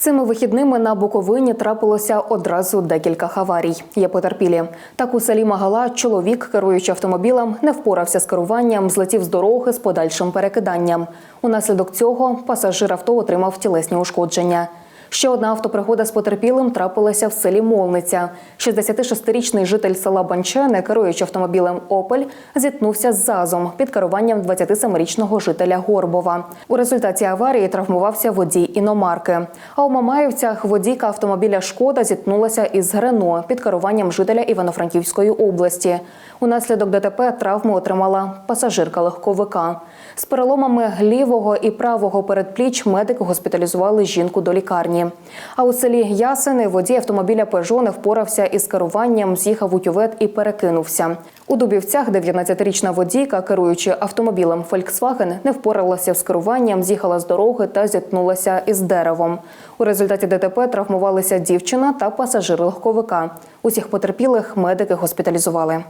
Цими вихідними на Буковині трапилося одразу декілька аварій. Є потерпілі. Так у селі Магала чоловік, керуючи автомобілем, не впорався з керуванням, злетів з дороги з подальшим перекиданням. Унаслідок цього пасажир авто отримав тілесні ушкодження. Ще одна автопригода з потерпілим трапилася в селі Молниця. 66-річний житель села Банчене, керуючи автомобілем Опель, зіткнувся з ЗАЗом під керуванням 27-річного жителя Горбова. У результаті аварії травмувався водій іномарки. А у Мамаївцях водійка автомобіля Шкода зіткнулася із Грено під керуванням жителя Івано-Франківської області. Унаслідок ДТП травму отримала пасажирка легковика. З переломами лівого і правого передпліч медики госпіталізували жінку до лікарні. А у селі Ясини водій автомобіля Пежо не впорався із керуванням, з'їхав у кювет і перекинувся. У Дубівцях 19-річна водійка, керуючи автомобілем Volkswagen, не впоралася з керуванням, з'їхала з дороги та зіткнулася із деревом. У результаті ДТП травмувалися дівчина та пасажир легковика. Усіх потерпілих медики госпіталізували.